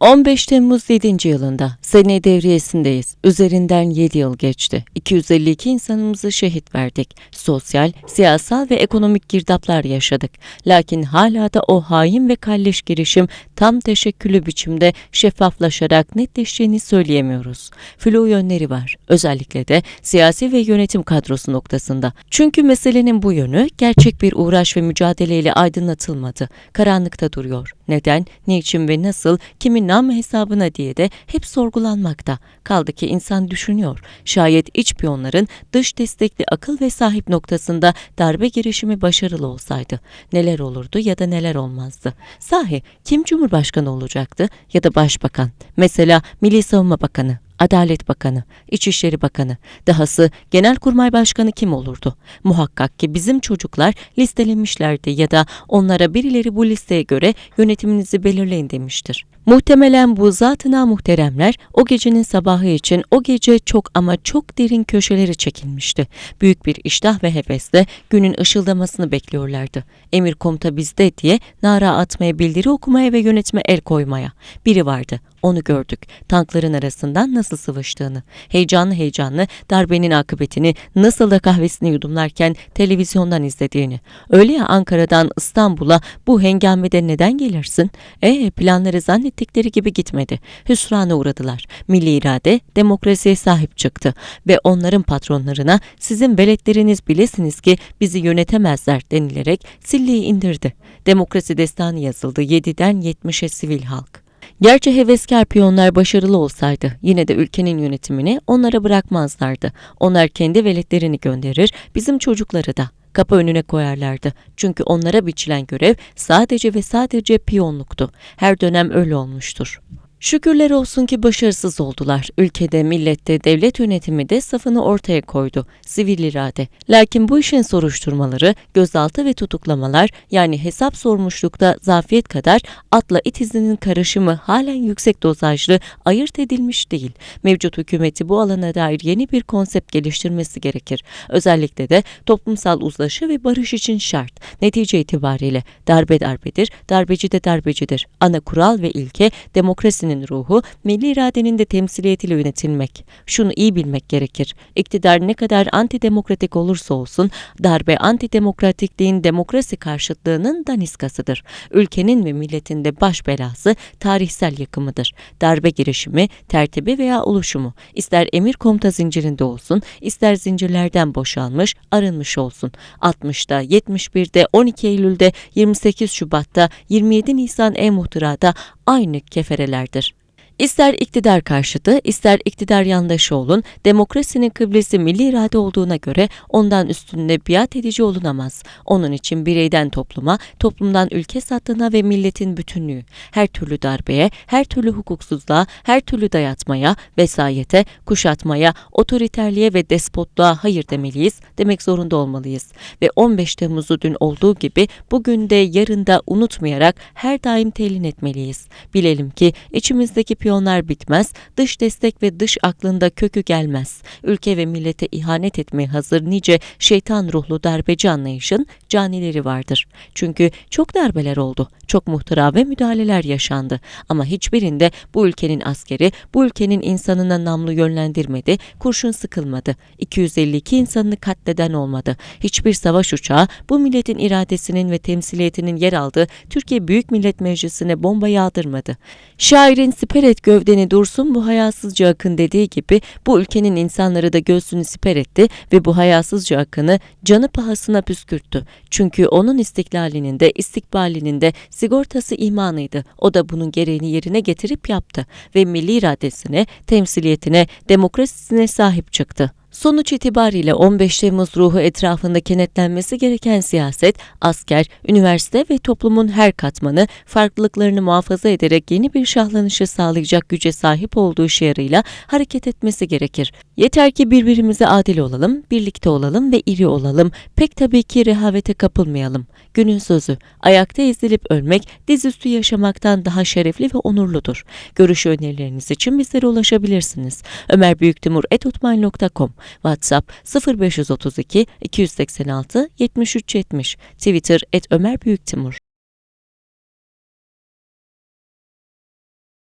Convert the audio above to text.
15 Temmuz 7. yılında sene devriyesindeyiz. Üzerinden 7 yıl geçti. 252 insanımızı şehit verdik. Sosyal, siyasal ve ekonomik girdaplar yaşadık. Lakin hala da o hain ve kalleş girişim tam teşekküllü biçimde şeffaflaşarak netleştiğini söyleyemiyoruz. Flu yönleri var. Özellikle de siyasi ve yönetim kadrosu noktasında. Çünkü meselenin bu yönü gerçek bir uğraş ve mücadeleyle aydınlatılmadı. Karanlıkta duruyor. Neden, niçin ve nasıl, kimin nam hesabına diye de hep sorgulanmakta. Kaldı ki insan düşünüyor. Şayet iç piyonların dış destekli akıl ve sahip noktasında darbe girişimi başarılı olsaydı neler olurdu ya da neler olmazdı. Sahi kim cumhurbaşkanı olacaktı ya da başbakan? Mesela Milli Savunma Bakanı, Adalet Bakanı, İçişleri Bakanı, dahası Genelkurmay Başkanı kim olurdu? Muhakkak ki bizim çocuklar listelenmişlerdi ya da onlara birileri bu listeye göre yönetiminizi belirleyin demiştir. Muhtemelen bu zatına muhteremler o gecenin sabahı için o gece çok ama çok derin köşelere çekilmişti. Büyük bir iştah ve hevesle günün ışıldamasını bekliyorlardı. Emir komuta bizde diye nara atmaya, bildiri okumaya ve yönetime el koymaya. Biri vardı. Onu gördük. Tankların arasından nasıl sıvıştığını, heyecanlı heyecanlı darbenin akıbetini, nasıl da kahvesini yudumlarken televizyondan izlediğini. Öyle ya Ankara'dan İstanbul'a bu hengamede neden gelirsin? E planları zannettikleri gibi gitmedi. Hüsrana uğradılar. Milli irade demokrasiye sahip çıktı ve onların patronlarına sizin veletleriniz bilesiniz ki bizi yönetemezler denilerek silleyi indirdi. Demokrasi destanı yazıldı 7'den 70'e sivil halk. Gerçi heveskar piyonlar başarılı olsaydı yine de ülkenin yönetimini onlara bırakmazlardı. Onlar kendi veletlerini gönderir, bizim çocukları da kapı önüne koyarlardı. Çünkü onlara biçilen görev sadece ve sadece piyonluktu. Her dönem öyle olmuştur. Şükürler olsun ki başarısız oldular. Ülkede, millette, devlet yönetimi de safını ortaya koydu. Sivil irade. Lakin bu işin soruşturmaları, gözaltı ve tutuklamalar yani hesap sormuşlukta zafiyet kadar atla it izinin karışımı halen yüksek dozajlı ayırt edilmiş değil. Mevcut hükümeti bu alana dair yeni bir konsept geliştirmesi gerekir. Özellikle de toplumsal uzlaşı ve barış için şart. Netice itibariyle darbe darbedir, darbeci de darbecidir. Ana kural ve ilke demokrasinin ruhu, milli iradenin de temsiliyetiyle yönetilmek. Şunu iyi bilmek gerekir. İktidar ne kadar antidemokratik olursa olsun, darbe antidemokratikliğin demokrasi karşıtlığının daniskasıdır. Ülkenin ve milletin de baş belası tarihsel yakımıdır. Darbe girişimi, tertibi veya oluşumu, ister emir komuta zincirinde olsun, ister zincirlerden boşalmış, arınmış olsun. 60'da, 71'de, 12 Eylül'de, 28 Şubat'ta, 27 Nisan e-muhtırada aynı keferelerdir. İster iktidar karşıtı, ister iktidar yandaşı olun, demokrasinin kıblesi milli irade olduğuna göre ondan üstünde biat edici olunamaz. Onun için bireyden topluma, toplumdan ülke sattığına ve milletin bütünlüğü, her türlü darbeye, her türlü hukuksuzluğa, her türlü dayatmaya, vesayete, kuşatmaya, otoriterliğe ve despotluğa hayır demeliyiz, demek zorunda olmalıyız. Ve 15 Temmuz'u dün olduğu gibi bugün de yarın unutmayarak her daim telin etmeliyiz. Bilelim ki içimizdeki piyonlar bitmez, dış destek ve dış aklında kökü gelmez. Ülke ve millete ihanet etmeye hazır nice şeytan ruhlu darbeci anlayışın canileri vardır. Çünkü çok darbeler oldu, çok muhtıra ve müdahaleler yaşandı. Ama hiçbirinde bu ülkenin askeri, bu ülkenin insanına namlu yönlendirmedi, kurşun sıkılmadı. 252 insanını katleden olmadı. Hiçbir savaş uçağı bu milletin iradesinin ve temsiliyetinin yer aldığı Türkiye Büyük Millet Meclisi'ne bomba yağdırmadı. Şairin siper gövdeni dursun bu hayasızca akın dediği gibi bu ülkenin insanları da göğsünü siper etti ve bu hayasızca akını canı pahasına püskürttü. Çünkü onun istiklalinin de istikbalinin de sigortası imanıydı. O da bunun gereğini yerine getirip yaptı ve milli iradesine, temsiliyetine, demokrasisine sahip çıktı. Sonuç itibariyle 15 Temmuz ruhu etrafında kenetlenmesi gereken siyaset, asker, üniversite ve toplumun her katmanı farklılıklarını muhafaza ederek yeni bir şahlanışı sağlayacak güce sahip olduğu şiarıyla hareket etmesi gerekir. Yeter ki birbirimize adil olalım, birlikte olalım ve iri olalım. Pek tabii ki rehavete kapılmayalım. Günün sözü, ayakta ezilip ölmek dizüstü yaşamaktan daha şerefli ve onurludur. Görüş önerileriniz için bizlere ulaşabilirsiniz. Ömer Büyüktimur.com WhatsApp 0532 286 7370 Twitter et Ömer Büyüktimur